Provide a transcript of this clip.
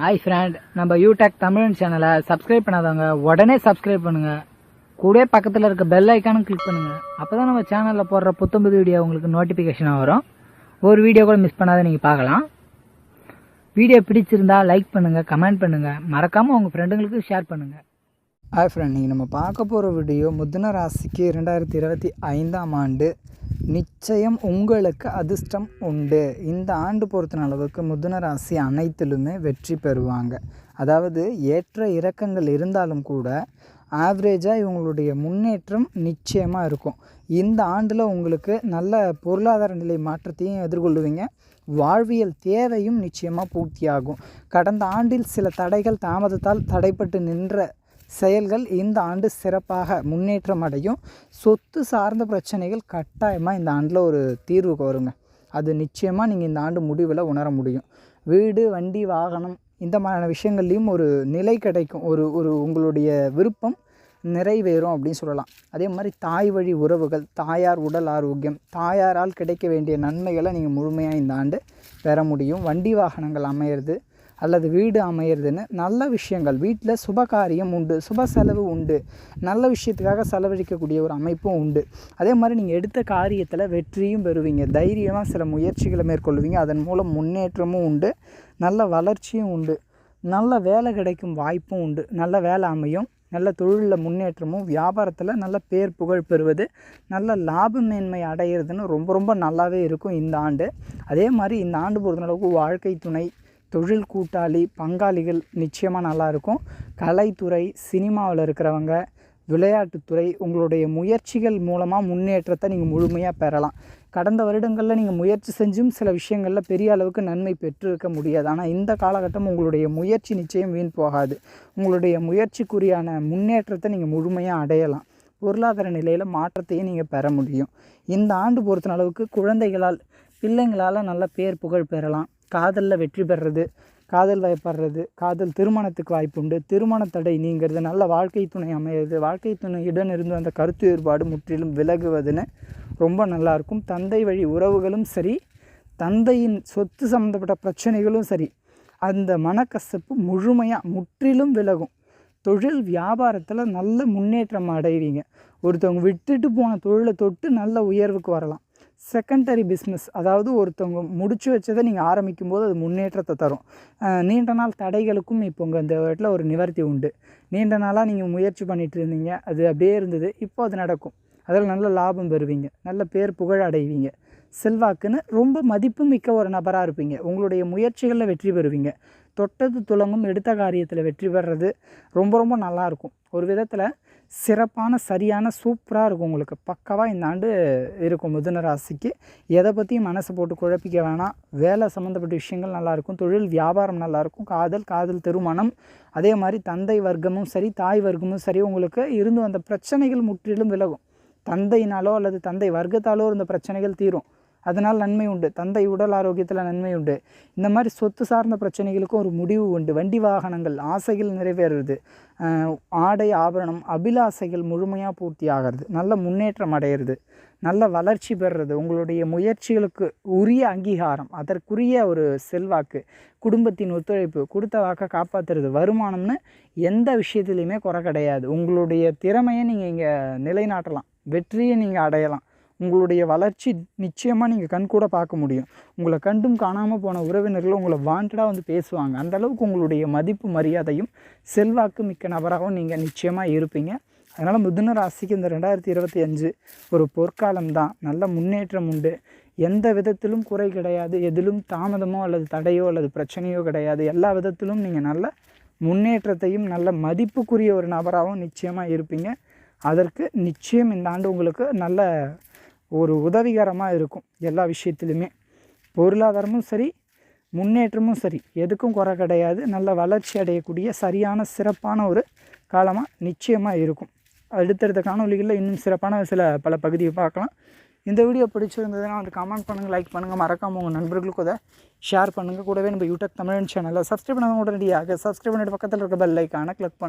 Hi friend நம்ம யூடெக் தமிழ் சேனலை subscribe பண்ணாதவங்க உடனே சப்ஸ்கிரைப் பண்ணுங்க. கூட பக்கத்தில் இருக்க பெல் ஐக்கானும் கிளிக் பண்ணுங்க. அப்பதான் நம்ம சேனலில் போடுற புத்தம்புது வீடியோ உங்களுக்கு நோட்டிஃபிகேஷனாக வரும். ஒரு வீடியோ கூட மிஸ் பண்ணாத நீங்கள் பார்க்கலாம். வீடியோ பிடிச்சிருந்தா லைக் பண்ணுங்கள் கமெண்ட் பண்ணுங்கள் மறக்காமல் உங்கள் ஃப்ரெண்டுங்களுக்கு ஷேர் பண்ணுங்கள் ஹாய் ஃப்ரெண்ட் நீங்கள் நம்ம பார்க்க போகிற வீடியோ முத்தின ராசிக்கு ரெண்டாயிரத்தி இருபத்தி ஐந்தாம் ஆண்டு நிச்சயம் உங்களுக்கு அதிர்ஷ்டம் உண்டு. இந்த ஆண்டு பொறுத்தன அளவுக்கு முத்தின ராசி அனைத்திலுமே வெற்றி பெறுவாங்க. அதாவது ஏற்ற இறக்கங்கள் இருந்தாலும் கூட ஆவரேஜாக இவங்களுடைய முன்னேற்றம் நிச்சயமாக இருக்கும். இந்த ஆண்டில் உங்களுக்கு நல்ல பொருளாதார நிலை மாற்றத்தையும் எதிர்கொள்ளுவீங்க. வாழ்வியல் தேவையும் நிச்சயமாக பூர்த்தியாகும். கடந்த ஆண்டில் சில தடைகள் தாமதத்தால் தடைப்பட்டு நின்ற செயல்கள் இந்த ஆண்டு சிறப்பாக முன்னேற்றம் அடையும். சொத்து சார்ந்த பிரச்சனைகள் கட்டாயமாக இந்த ஆண்டில் ஒரு தீர்வுக்கு வருங்க அது நிச்சயமாக நீங்கள் இந்த ஆண்டு முடிவில் உணர முடியும். வீடு வண்டி வாகனம் இந்த மாதிரியான விஷயங்கள்லையும் ஒரு நிலை கிடைக்கும். ஒரு ஒரு உங்களுடைய விருப்பம் நிறைவேறும் அப்படின்னு சொல்லலாம். அதே மாதிரி தாய் வழி உறவுகள் தாயார் உடல் ஆரோக்கியம் தாயாரால் கிடைக்க வேண்டிய நன்மைகளை நீங்கள் முழுமையாக இந்த ஆண்டு பெற முடியும். வண்டி வாகனங்கள் அமையிறது அல்லது வீடு அமையிறதுன்னு நல்ல விஷயங்கள். வீட்டில் சுப காரியம் உண்டு சுப செலவு உண்டு. நல்ல விஷயத்துக்காக செலவழிக்கக்கூடிய ஒரு அமைப்பும் உண்டு. அதே மாதிரி நீங்கள் எடுத்த காரியத்தில் வெற்றியும் பெறுவீங்க. தைரியமாக சில முயற்சிகளை மேற்கொள்வீங்க. அதன் மூலம் முன்னேற்றமும் உண்டு நல்ல வளர்ச்சியும் உண்டு. நல்ல வேலை கிடைக்கும் வாய்ப்பும் உண்டு. நல்ல வேலை அமையும். நல்ல தொழிலில் முன்னேற்றமும் வியாபாரத்தில் நல்ல பேர் புகழ் பெறுவது நல்ல லாப மேன்மை அடையிறதுன்னு ரொம்ப ரொம்ப நல்லாவே இருக்கும் இந்த ஆண்டு. அதே மாதிரி இந்த ஆண்டு பொறுத்தளவுக்கு வாழ்க்கை துணை தொழில் கூட்டாளி பங்காளிகள் நிச்சயமாக நல்லாயிருக்கும் கலைத்துறை சினிமாவில் இருக்கிறவங்க விளையாட்டுத்துறை உங்களுடைய முயற்சிகள் மூலமாக முன்னேற்றத்தை நீங்கள் முழுமையாக பெறலாம். கடந்த வருடங்களில் நீங்கள் முயற்சி செஞ்சும் சில விஷயங்களில் பெரிய அளவுக்கு நன்மை பெற்றிருக்க முடியாது. ஆனால் இந்த காலகட்டம் உங்களுடைய முயற்சி நிச்சயம் வீண் போகாது. உங்களுடைய முயற்சிக்குரியான முன்னேற்றத்தை நீங்கள் முழுமையாக அடையலாம். பொருளாதார நிலையில் மாற்றத்தையும் நீங்கள் பெற முடியும். இந்த ஆண்டு பொறுத்தன அளவுக்கு குழந்தைகளால் பிள்ளைங்களால் நல்ல பேர் புகழ் பெறலாம். காதலில் வெற்றி பெறுறது காதல் வயப்படுறது காதல் திருமணத்துக்கு வாய்ப்பு உண்டு திருமண தடை நீங்கிறது நல்ல வாழ்க்கை துணை அமையிறது. வாழ்க்கை துணையுடன் இருந்து அந்த கருத்து வேறுபாடு முற்றிலும் விலகுவதுன்னு ரொம்ப நல்லாயிருக்கும் தந்தை வழி உறவுகளும் சரி தந்தையின் சொத்து சம்மந்தப்பட்ட பிரச்சனைகளும் சரி அந்த மனக்கசப்பு முழுமையாக முற்றிலும் விலகும். தொழில் வியாபாரத்தில் நல்ல முன்னேற்றம் அடைவீங்க. ஒருத்தவங்க விட்டுட்டு போன தொழிலை தொட்டு நல்ல உயர்வுக்கு வரலாம். செகண்டரி பிஸ்னஸ் அதாவது ஒருத்தவங்க முடிச்சு வச்சதை நீங்கள் ஆரம்பிக்கும் போது அது முன்னேற்றத்தை தரும். நீண்ட நாள் தடைகளுக்கும் இப்போ உங்கள் இந்த இடத்துல ஒரு நிவர்த்தி உண்டு. நீண்ட நாளாக நீங்கள் முயற்சி பண்ணிட்டு இருந்தீங்க அது அப்படியே இருந்தது இப்போ அது நடக்கும். அதில் நல்ல லாபம் பெறுவீங்க நல்ல பேர் புகழ் அடைவீங்க. செல்வாக்குன்னு ரொம்ப மதிப்பு மிக்க ஒரு நபராக இருப்பீங்க. உங்களுடைய முயற்சிகளில் வெற்றி பெறுவீங்க. தொட்டது துலங்கும் எடுத்த காரியத்தில் வெற்றி பெறுறது ரொம்ப ரொம்ப நல்லாயிருக்கும் ஒரு விதத்தில் சிறப்பான சரியான சூப்பராக இருக்கும் உங்களுக்கு. பக்காவாக இந்த ஆண்டு இருக்கும் மிதுன ராசிக்கு. எதை பற்றியும் மனசை போட்டு குழப்பிக்க வேணாம். வேலை சம்மந்தப்பட்ட விஷயங்கள் நல்லாயிருக்கும். தொழில் வியாபாரம் நல்லாயிருக்கும். காதல் காதல் திருமணம். அதே மாதிரி தந்தை வர்க்கமும் சரி தாய் வர்க்கமும் சரி உங்களுக்கு இருந்து வந்த பிரச்சனைகள் முற்றிலும் விலகும். தந்தையினாலோ அல்லது தந்தை வர்க்கத்தாலோ இருந்த பிரச்சனைகள் தீரும். அதனால் நன்மை உண்டு. தந்தை உடல் ஆரோக்கியத்தில் நன்மை உண்டு. இந்த மாதிரி சொத்து சார்ந்த பிரச்சனைகளுக்கும் ஒரு முடிவு உண்டு. வண்டி வாகனங்கள் ஆசைகள் நிறைவேறுறது. ஆடை ஆபரணம் அபிலாசைகள் முழுமையாக பூர்த்தி ஆகிறது. நல்ல முன்னேற்றம் அடையிறது. நல்ல வளர்ச்சி பெறுறது. உங்களுடைய முயற்சிகளுக்கு உரிய அங்கீகாரம் அதற்குரிய ஒரு செல்வாக்கு குடும்பத்தின் ஒத்துழைப்பு கொடுத்த வாக்கை காப்பாற்றுறது வருமானம்னு எந்த விஷயத்துலையுமே குறை கிடையாது. உங்களுடைய திறமையை நீங்கள் இங்கே நிலைநாட்டலாம். வெற்றியை நீங்கள் அடையலாம். உங்களுடைய வளர்ச்சி நிச்சயமாக நீங்கள் கண்கூட பார்க்க முடியும். உங்களை கண்டும் காணாமல் போன உறவினர்கள் உங்களை வாண்டடாக வந்து பேசுவாங்க. அந்தளவுக்கு உங்களுடைய மதிப்பு மரியாதையும் செல்வாக்கு மிக்க நபராகவும் நீங்கள் நிச்சயமாக இருப்பீங்க. அதனால் மிதுன ராசிக்கு இந்த ரெண்டாயிரத்தி இருபத்தி அஞ்சு ஒரு பொற்காலம் தான். நல்ல முன்னேற்றம் உண்டு. எந்த விதத்திலும் குறை கிடையாது. எதிலும் தாமதமோ அல்லது தடையோ அல்லது பிரச்சனையோ கிடையாது. எல்லா விதத்திலும் நீங்கள் நல்ல முன்னேற்றத்தையும் நல்ல மதிப்புக்குரிய ஒரு நபராகவும் நிச்சயமாக இருப்பீங்க. அதற்கு நிச்சயம் இந்த ஆண்டு உங்களுக்கு நல்ல ஒரு உதவிகரமாக இருக்கும் எல்லா விஷயத்துலையுமே பொருளாதாரமும் சரி முன்னேற்றமும் சரி. எதுக்கும் குறை கிடையாது. நல்ல வளர்ச்சி அடையக்கூடிய சரியான சிறப்பான ஒரு காலமாக நிச்சயமாக இருக்கும். அடுத்தடுத்த காணொலிகளில் இன்னும் சிறப்பான சில பல பகுதியை பார்க்கலாம். இந்த வீடியோ பிடிச்சிருந்ததுன்னா வந்து கமெண்ட் பண்ணுங்கள் லைக் பண்ணுங்கள் மறக்காமல் உங்கள் நண்பர்களுக்கு அதை ஷேர் பண்ணுங்கள் கூடவே நம்ம யூடியூப் தமிழ் சேனலில் சப்ஸ்கிரைப் பண்ணாமல் உடனடியாக சப்ஸ்கிரைப் பண்ணிட்டு பக்கத்தில் இருக்க பெல் ஐக்கான கிளிக் பண்ணுங்கள்